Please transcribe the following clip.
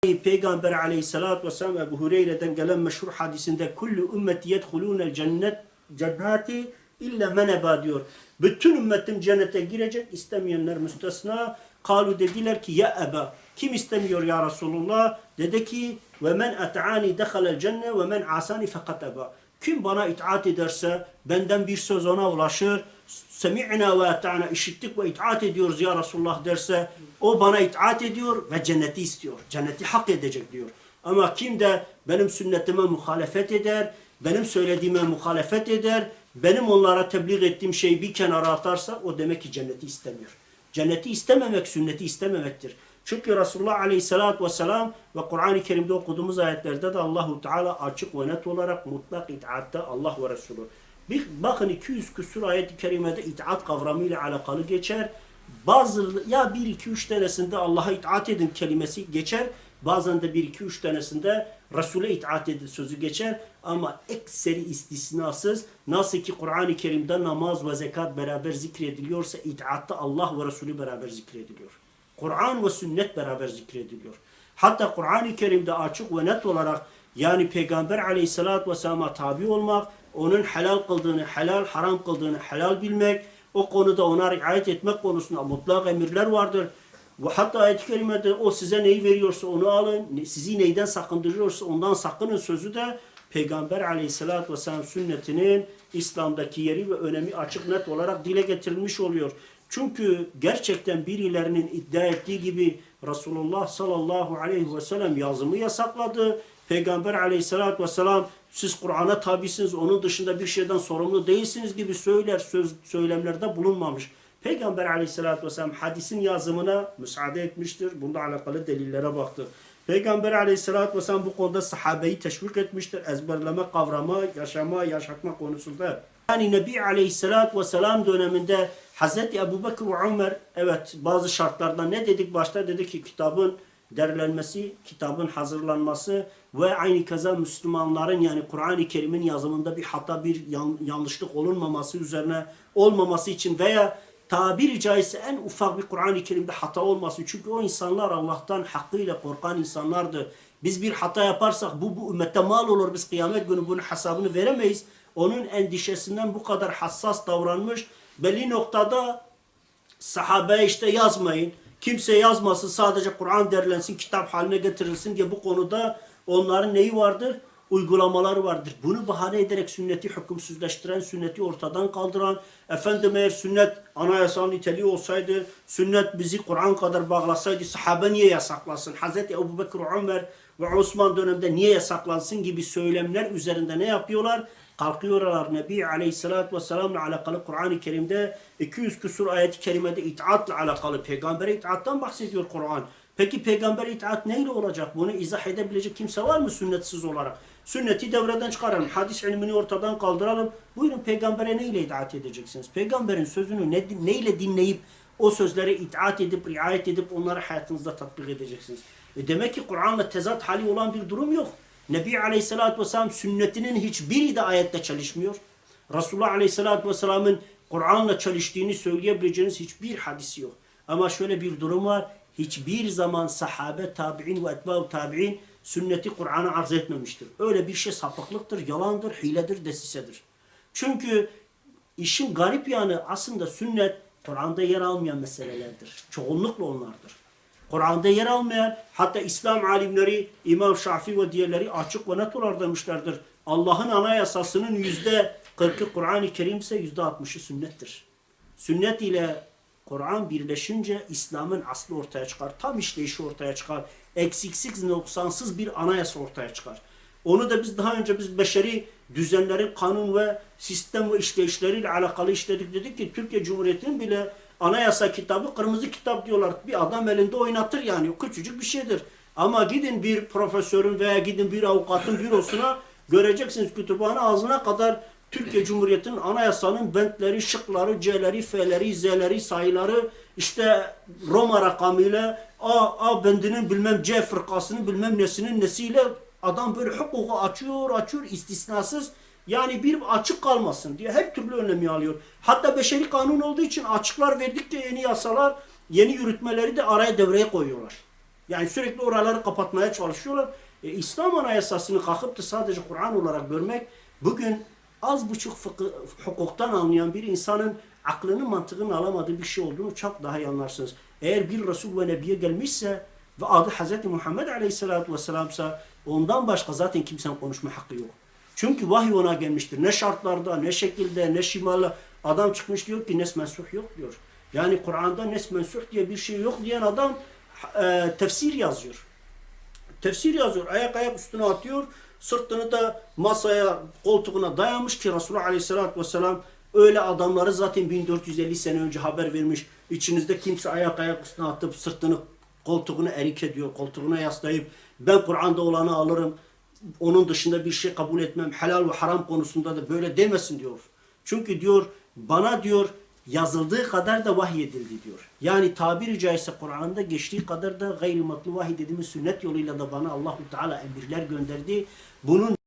Peygamber aleyhissalatü vesselam Ebu Hureyre'den gelen meşhur hadisinde kullu ümmeti yedhulûnel cennet cennati illa men eba diyor. Bütün ümmetim cennete girecek istemeyenler müstesna. Kalu dediler ki ya eba. Kim istemiyor ya Resulullah? Dedi ki ve men et'ani dehalel cenne ve men asani fakat eba. Kim bana itaat ederse benden bir söz ona ulaşır. Semi'na ve eta'na işittik ve itaat ediyoruz ya Resulullah derse o bana itaat ediyor ve cenneti istiyor. Cenneti hak edecek diyor. Ama kim de benim sünnetime muhalefet eder, benim söylediğime muhalefet eder, benim onlara tebliğ ettiğim şeyi bir kenara atarsa o demek ki cenneti istemiyor. Cenneti istememek sünneti istememektir. Çünkü Resulullah Aleyhisselatü Vesselam ve Kur'an-ı Kerim'de okuduğumuz ayetlerde de Allahu Teala açık ve net olarak mutlak itaatte Allah ve Resulü. Bir, bakın 200 küsur ayet-i kerimede itaat kavramıyla alakalı geçer. Bazı ya 1 2 3 tanesinde Allah'a itaat edin kelimesi geçer. Bazen de 1 2 3 tanesinde Resul'e itaat edin sözü geçer ama ekseri istisnasız nasıl ki Kur'an-ı Kerim'de namaz ve zekat beraber zikrediliyorsa itaatta Allah ve Resulü beraber zikrediliyor. Kur'an ve sünnet beraber zikrediliyor. Hatta Kur'an-ı Kerim'de açık ve net olarak yani Peygamber aleyhissalatü vesselam'a tabi olmak, onun helal kıldığını, helal haram kıldığını helal bilmek, o konuda ona riayet etmek konusunda mutlak emirler vardır. Ve hatta ayet-i kerimede o size neyi veriyorsa onu alın, sizi neyden sakındırıyorsa ondan sakının sözü de Peygamber aleyhissalatü vesselam sünnetinin İslam'daki yeri ve önemi açık net olarak dile getirilmiş oluyor. Çünkü gerçekten birilerinin iddia ettiği gibi Resulullah sallallahu aleyhi ve sellem yazımı yasakladı. Peygamber aleyhissalatü vesselam siz Kur'an'a tabisiniz, onun dışında bir şeyden sorumlu değilsiniz gibi söyler, söz, söylemlerde bulunmamış. Peygamber aleyhissalatü vesselam hadisin yazımına müsaade etmiştir. Bunda alakalı delillere baktık. Peygamber aleyhissalatü vesselam bu konuda sahabeyi teşvik etmiştir. Ezberleme, kavrama, yaşama, yaşatma konusunda. Yani Nebi aleyhissalatü vesselam döneminde Hazreti Ebu Bekir ve Ömer evet bazı şartlarda ne dedik başta dedi ki kitabın derlenmesi, kitabın hazırlanması ve aynı kaza Müslümanların yani Kur'an-ı Kerim'in yazımında bir hata, bir yan- yanlışlık olunmaması üzerine olmaması için veya tabiri caizse en ufak bir Kur'an-ı Kerim'de hata olması. Çünkü o insanlar Allah'tan hakkıyla korkan insanlardı. Biz bir hata yaparsak bu bu ümmette mal olur. Biz kıyamet günü bunun hesabını veremeyiz. Onun endişesinden bu kadar hassas davranmış. Belli noktada sahabe işte yazmayın. Kimse yazmasın sadece Kur'an derlensin, kitap haline getirilsin diye bu konuda onların neyi vardır? Uygulamaları vardır. Bunu bahane ederek sünneti hükümsüzleştiren, sünneti ortadan kaldıran, efendim eğer sünnet anayasal niteliği olsaydı, sünnet bizi Kur'an kadar bağlasaydı sahabe niye yasaklasın? Hazreti Ebu Bekir, Ömer ve Osman döneminde niye yasaklansın gibi söylemler üzerinde ne yapıyorlar? Kalkıyorlar Nebi Aleyhisselatü Vesselam'la alakalı Kur'an-ı Kerim'de 200 küsur ayet-i kerimede itaatla alakalı peygambere itaattan bahsediyor Kur'an. Peki peygamber itaat neyle olacak? Bunu izah edebilecek kimse var mı sünnetsiz olarak? Sünneti devreden çıkaralım. Hadis ilmini ortadan kaldıralım. Buyurun peygambere neyle itaat edeceksiniz? Peygamberin sözünü ne, neyle dinleyip o sözlere itaat edip, riayet edip onları hayatınızda tatbik edeceksiniz. E demek ki Kur'an'la tezat hali olan bir durum yok. Nebi Aleyhisselatü Vesselam sünnetinin hiçbiri de ayette çalışmıyor. Resulullah Aleyhisselatü Vesselam'ın Kur'an'la çalıştığını söyleyebileceğiniz hiçbir hadisi yok. Ama şöyle bir durum var. Hiçbir zaman sahabe, tabi'in ve etba'u tabi'in sünneti Kur'an'a arz etmemiştir. Öyle bir şey sapıklıktır, yalandır, hiledir, desisedir. Çünkü işin garip yanı aslında sünnet Kur'an'da yer almayan meselelerdir. Çoğunlukla onlardır. Kur'an'da yer almayan hatta İslam alimleri İmam Şafii ve diğerleri açık ve net olarak demişlerdir. Allah'ın anayasasının yüzde 40'ı Kur'an-ı Kerim ise yüzde 60'ı sünnettir. Sünnet ile Kur'an birleşince İslam'ın aslı ortaya çıkar. Tam işleyişi ortaya çıkar. Eksiksiz, noksansız bir anayasa ortaya çıkar. Onu da biz daha önce biz beşeri düzenlerin kanun ve sistem ve işleyişleriyle alakalı işledik. Dedik ki Türkiye Cumhuriyeti'nin bile anayasa kitabı kırmızı kitap diyorlar. Bir adam elinde oynatır yani. Küçücük bir şeydir. Ama gidin bir profesörün veya gidin bir avukatın bürosuna göreceksiniz kütüphane ağzına kadar Türkiye Cumhuriyeti'nin anayasanın bentleri, şıkları, C'leri, F'leri, Z'leri, sayıları işte Roma rakamıyla A, A bendinin bilmem C fırkasının bilmem nesinin nesiyle adam böyle hukuku açıyor açıyor istisnasız yani bir açık kalmasın diye her türlü önlemi alıyor. Hatta beşeri kanun olduğu için açıklar verdikçe yeni yasalar, yeni yürütmeleri de araya devreye koyuyorlar. Yani sürekli oraları kapatmaya çalışıyorlar. E, İslam anayasasını kalkıp da sadece Kur'an olarak görmek bugün az buçuk fıkı, hukuktan anlayan bir insanın aklının mantığını alamadığı bir şey olduğunu çok daha iyi anlarsınız. Eğer bir Resul ve Nebiye gelmişse ve adı Hz. Muhammed Aleyhisselatü Vesselam'sa ondan başka zaten kimsenin konuşma hakkı yok. Çünkü vahiy ona gelmiştir. Ne şartlarda, ne şekilde, ne şimalla adam çıkmış diyor ki nes mensuh yok diyor. Yani Kur'an'da nes mensuh diye bir şey yok diyen adam e, tefsir yazıyor. Tefsir yazıyor. Ayak ayak üstüne atıyor. Sırtını da masaya, koltuğuna dayamış ki Resulullah Aleyhisselatü Vesselam öyle adamları zaten 1450 sene önce haber vermiş. İçinizde kimse ayak ayak üstüne atıp sırtını koltuğunu erik ediyor. Koltuğuna yaslayıp ben Kur'an'da olanı alırım. Onun dışında bir şey kabul etmem. Helal ve haram konusunda da böyle demesin diyor. Çünkü diyor bana diyor yazıldığı kadar da vahiy edildi diyor. Yani tabiri caizse Kur'an'da geçtiği kadar da gayrimatlu vahiy dediğimiz sünnet yoluyla da bana Allahu Teala emirler gönderdi. Bunun